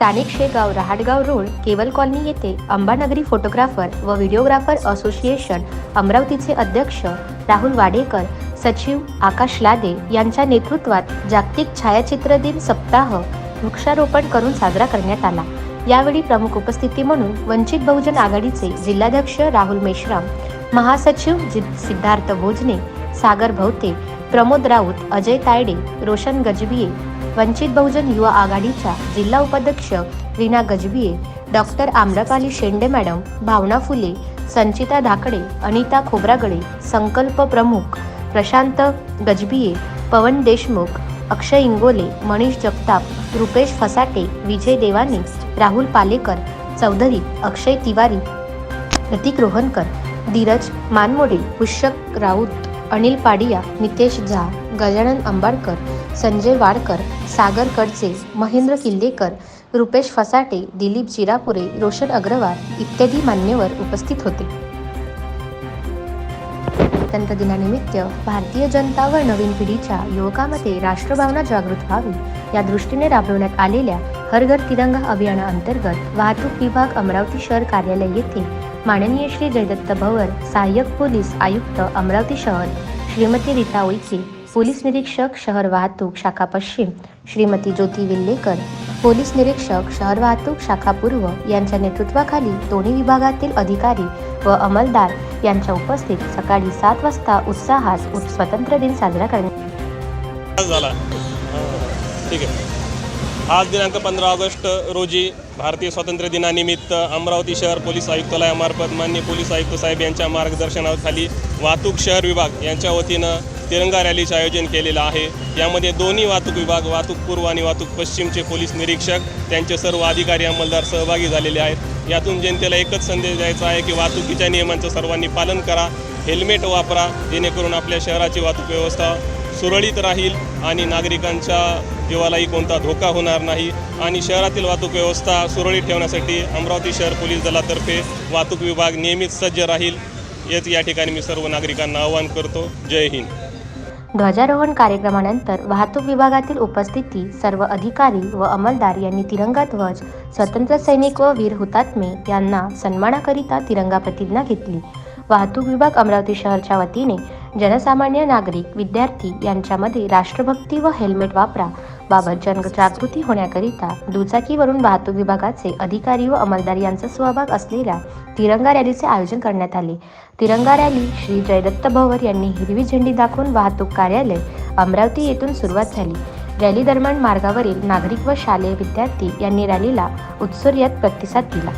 स्थानिक शेगाव रहाटगाव रोड केवल कॉलनी येथे अंबानगरी फोटोग्राफर व व्हिडिओग्राफर असोसिएशन अमरावतीचे अध्यक्ष राहुल वाडेकर सचिव आकाश लादे यांच्या नेतृत्वात जागतिक छायाचित्र दिन सप्ताह वृक्षारोपण करून साजरा करण्यात आला. यावेळी प्रमुख उपस्थिती म्हणून वंचित बहुजन आघाडीचे जिल्हाध्यक्ष राहुल मेश्राम महासचिव जि- सिद्धार्थ भोजने सागर भवते प्रमोद राऊत अजय तायडे रोशन गजबिये वंचित बहुजन युवा आघाडीच्या जिल्हा उपाध्यक्ष रीना गजबिये डॉक्टर आम्रपाली शेंडे मॅडम भावना फुले संचिता धाकडे अनिता खोब्रागडे संकल्प प्रमुख प्रशांत गजबिये पवन देशमुख अक्षय इंगोले मनीष जगताप रुपेश फसाटे विजय देवानी राहुल पालेकर चौधरी अक्षय तिवारी प्रतीक रोहनकर धीरज मानमोडे पुष्यक राऊत. अनिल पाडिया नितेश झा गजानन अंबाडकर संजय वाडकर सागर कडचे महेंद्र किल्लेकर रुपेश फसाटे दिलीप जिरापुरे रोशन अग्रवाल इत्यादी मान्यवर उपस्थित होते. स्वातंत्र्य दिनानिमित्त भारतीय जनता व नवीन पिढीच्या युवकामध्ये राष्ट्रभावना जागृत व्हावी या दृष्टीने राबवण्यात आलेल्या हर घर तिरंगा अभियानाअंतर्गत वाहतूक विभाग अमरावती शहर कार्यालय येथे माननीय श्री जयदत्त भवर सहाय्यक पोलीस आयुक्त अमरावती शहर श्रीमती रीता उईके पोलीस निरीक्षक शहर वाहतूक शाखा पश्चिम श्रीमती ज्योती विल्लेकर पोलीस निरीक्षक शहर वाहतूक शाखा पूर्व यांच्या नेतृत्वाखाली दोन्ही विभागातील अधिकारी व अंमलदार यांच्या उपस्थित सकाळी सात वाजता उत्साहात स्वतंत्र दिन साजरा करण्यात झाला. ठीक आहे. आज दिनांक पंधरा ऑगस्ट रोजी भारतीय स्वातंत्र्य दिनानिमित्त अमरावती शहर पोलीस आयुक्तालयामार्फत मान्य पोलीस आयुक्त साहेब यांच्या मार्गदर्शनाखाली वाहतूक शहर विभाग यांच्या वतीनं तिरंगा रॅलीचे आयोजन केलेलं आहे. यामध्ये दोन्ही वाहतूक विभाग वाहतूक पूर्व आणि वाहतूक पश्चिमचे पोलीस निरीक्षक त्यांचे सर्व अधिकारी अंमलदार सहभागी झालेले आहेत. यातून जनतेला एकच संदेश द्यायचा आहे की वाहतुकीच्या नियमांचं सर्वांनी पालन करा हेल्मेट वापरा जेणेकरून आपल्या शहराची वाहतूक व्यवस्था सुरळीत राहील आणि नागरिकांच्या जीवालाही कोणता धोका होणार नाही. आणि शहरातील वाहतूक व्यवस्था सुरळीत ठेवण्यासाठी अमरावती शहर पोलीस दलातर्फे वाहतूक विभाग नेहमीच सज्ज राहील. हेच या ठिकाणी मी सर्व नागरिकांना आवाहन करतो. जय हिंद. ध्वजारोहण कार्यक्रमानंतर वाहतूक विभागातील उपस्थिती सर्व अधिकारी व अंमलदार यांनी तिरंगा ध्वज स्वतंत्र सैनिक व वीर हुतात्मे यांना सन्मानाकरिता तिरंगा प्रतिज्ञा घेतली. वाहतूक विभाग अमरावती शहरच्या वतीने जनसामान्य नागरिक विद्यार्थी यांच्यामध्ये राष्ट्रभक्ती व हेल्मेट वापरा बाबत जनजागृती होण्याकरिता दुचाकीवरून वाहतूक विभागाचे अधिकारी व अंमलदार यांचा सहभाग असलेल्या तिरंगा रॅलीचे आयोजन करण्यात आले. तिरंगा रॅली श्री जयदत्त भवर यांनी हिरवी झेंडी दाखवून वाहतूक कार्यालय अमरावती येथून सुरुवात झाली. रॅली दरम्यान मार्गावरील नागरिक व शालेय विद्यार्थी यांनी रॅलीला उत्सुर्यात प्रतिसाद दिला.